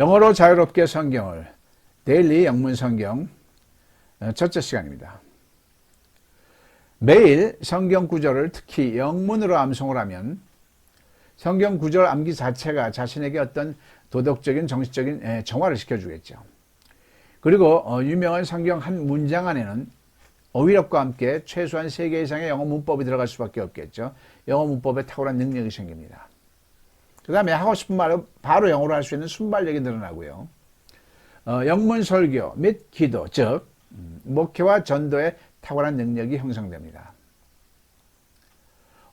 영어로 자유롭게 성경을 데일리 영문 성경 어, 첫째 시간입니다. 매일 성경 구절을 특히 영문으로 암송을 하면 성경 구절 암기 자체가 자신에게 어떤 도덕적인 정신적인 예, 정화를 시켜주겠죠. 그리고 어, 유명한 성경 한 문장 안에는 어휘력과 함께 최소한 3개 이상의 영어 문법이 들어갈 수밖에 없겠죠. 영어 문법에 탁월한 능력이 생깁니다. 그 다음에 하고 싶은 말을 바로 영어로 할 수 있는 순발력이 늘어나고요. 어, 영문 설교 및 기도, 즉 음, 목회와 전도에 탁월한 능력이 형성됩니다.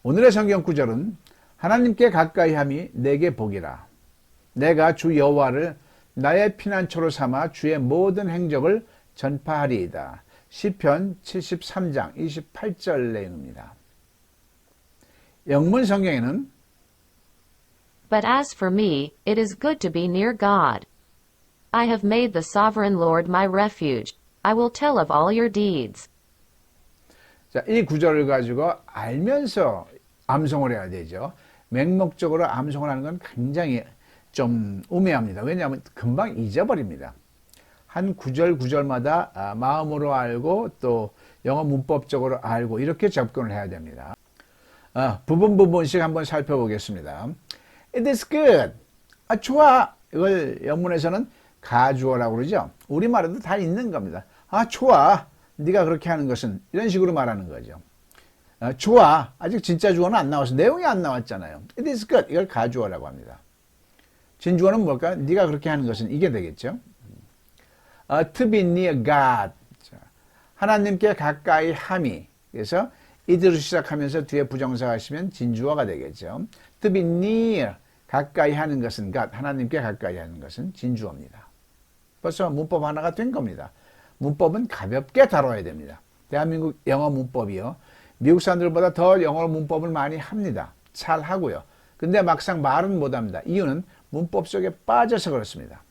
오늘의 성경 구절은 하나님께 가까이 함이 내게 복이라. 내가 주 여호와를 나의 피난처로 삼아 주의 모든 행적을 전파하리이다. 시편 73장 28절 내용입니다. 영문 성경에는 But as for me, it is good to be near God. I have made the sovereign Lord my refuge. I will tell of all your deeds. 자, 이 구절을 가지고 알면서 암송을 해야 되죠. 맹목적으로 암송을 하는 건 굉장히 좀 우매합니다. 왜냐하면 금방 잊어버립니다. 한 구절 구절마다 아, 마음으로 알고 또 영어 문법적으로 알고 이렇게 접근을 해야 됩니다. 아, 부분 부분씩 한번 살펴보겠습니다. It is good. 아, 좋아. 이걸 영문에서는 가주어라고 그러죠. 우리말에도 다 있는 겁니다. 아, 좋아. 네가 그렇게 하는 것은 이런 식으로 말하는 거죠. 아, 좋아. 아직 진짜 주어는 안 나와서 내용이 안 나왔잖아요. It is good. 이걸 가주어라고 합니다. 진주어는 뭘까? 네가 그렇게 하는 것은 이게 되겠죠. 아, to be near God. 자, 하나님께 가까이 함이. 그래서 이들을 시작하면서 뒤에 부정사 하시면 진주어가 되겠죠. to be near. 가까이 하는 것은 God. 하나님께 가까이 하는 것은 진주어입니다. 벌써 문법 하나가 된 겁니다. 문법은 가볍게 다뤄야 됩니다. 대한민국 영어 문법이요. 미국 사람들보다 더 영어 문법을 많이 합니다. 잘 하고요. 근데 막상 말은 못합니다. 이유는 문법 속에 빠져서 그렇습니다.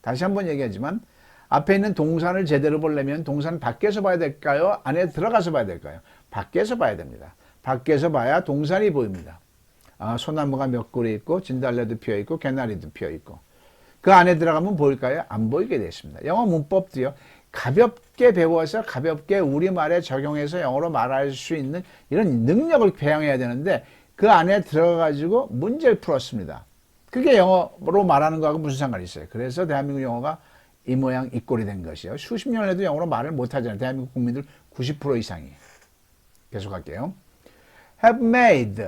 다시 한번 얘기하지만 앞에 있는 동산을 제대로 보려면 동산 밖에서 봐야 될까요? 안에 들어가서 봐야 될까요? 밖에서 봐야 됩니다. 밖에서 봐야 동산이 보입니다. 아, 소나무가 몇 그루 있고 진달래도 피어 있고 개나리도 피어 있고 그 안에 들어가면 보일까요? 안 보이게 됐습니다. 영어 문법도요. 가볍게 배워서 가볍게 우리말에 적용해서 영어로 말할 수 있는 이런 능력을 배양해야 되는데 그 안에 들어가가지고 문제를 풀었습니다. 그게 영어로 말하는 거하고 무슨 상관이 있어요? 그래서 대한민국 영어가 이 모양 이 꼴이 된 것이요. 수십 년을 해도 영어로 말을 못하잖아요. 대한민국 국민들 90% 이상이. 계속 할게요. have made.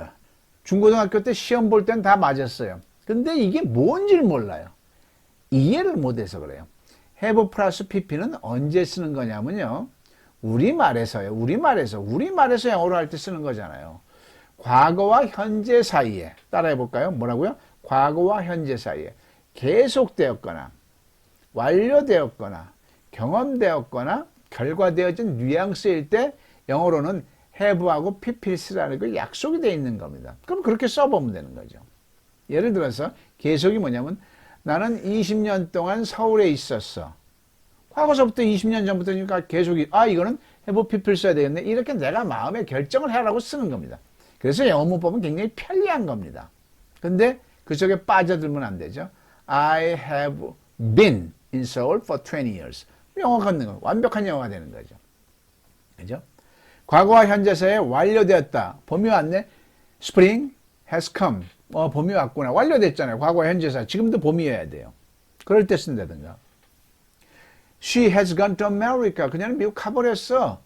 중고등학교 때 시험 볼 땐 다 맞았어요. 근데 이게 뭔지를 몰라요. 이해를 못해서 그래요. have 플러스 pp는 언제 쓰는 거냐면요. 우리말에서요. 우리말에서. 우리말에서 영어로 할 때 쓰는 거잖아요. 과거와 현재 사이에. 따라해 볼까요? 뭐라고요? 과거와 현재 사이에. 계속되었거나, 완료되었거나, 경험되었거나, 결과되어진 뉘앙스일 때 영어로는 have하고 pp를 쓰라는 거 약속이 되어 있는 겁니다. 그럼 그렇게 써보면 되는 거죠. 예를 들어서 계속이 뭐냐면 나는 20년 동안 서울에 있었어. 과거서부터 20년 전부터니까 계속이 아 이거는 have pp를 써야 되겠네. 이렇게 내가 마음에 결정을 하라고 쓰는 겁니다. 그래서 영어 문법은 굉장히 편리한 겁니다. 근데 그 속에 빠져들면 안 되죠. I have been in Seoul for 20 years. 영어 걷는 거 완벽한 영어가 되는 거죠. 그죠? 과거와 현재사에 완료되었다. 봄이 왔네. Spring has come. 어, 봄이 왔구나. 완료됐잖아요. 과거와 현재사. 지금도 봄이어야 돼요. 그럴 때 쓴다든가. She has gone to America. 그녀는 미국 가버렸어.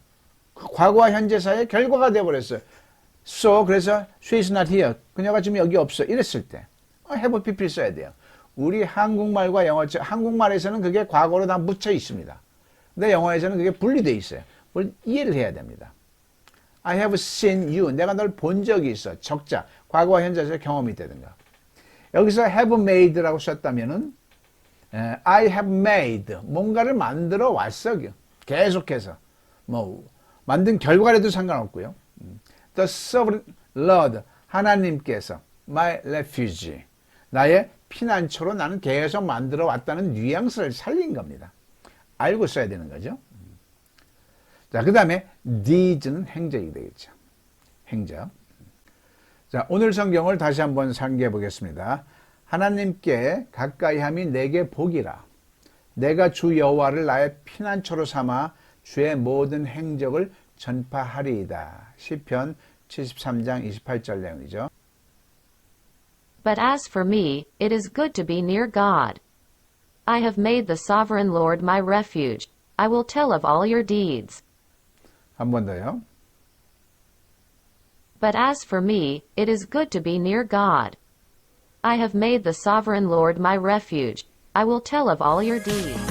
과거와 현재사의 결과가 돼버렸어요. So, 그래서 she is not here. 그녀가 지금 여기 없어. 이랬을 때. 어, have pp를 써야 돼요. 우리 한국말과 영어, 한국말에서는 그게 과거로 다 묻혀 있습니다. 근데 영어에서는 그게 분리되어 있어요. 이해를 해야 됩니다. I have seen you. 내가 널 본 적이 있어. 적자. 과거와 현재에서 경험이 되든가. 여기서 have made라고 썼다면은 에, I have made. 뭔가를 만들어 왔어. 계속해서. 뭐 만든 결과라도 상관없고요. 음. The sovereign Lord. 하나님께서 my refuge. 나의 피난처로 나는 계속 만들어 왔다는 뉘앙스를 살린 겁니다. 알고 써야 되는 거죠. 자, 그 다음에 deeds는 행적이 되겠죠. 행적. 자, 오늘 성경을 다시 한번 상기해 보겠습니다. 하나님께 가까이함이 내게 복이라. 내가 주 여호와를 나의 피난처로 삼아 주의 모든 행적을 전파하리이다. 시편 73장 28절 내용이죠. But as for me, it is good to be near God. I have made the sovereign Lord my refuge. I will tell of all your deeds. 한 번 더요. But as for me, it is good to be near God. I have made the sovereign Lord my refuge. I will tell of all your deeds.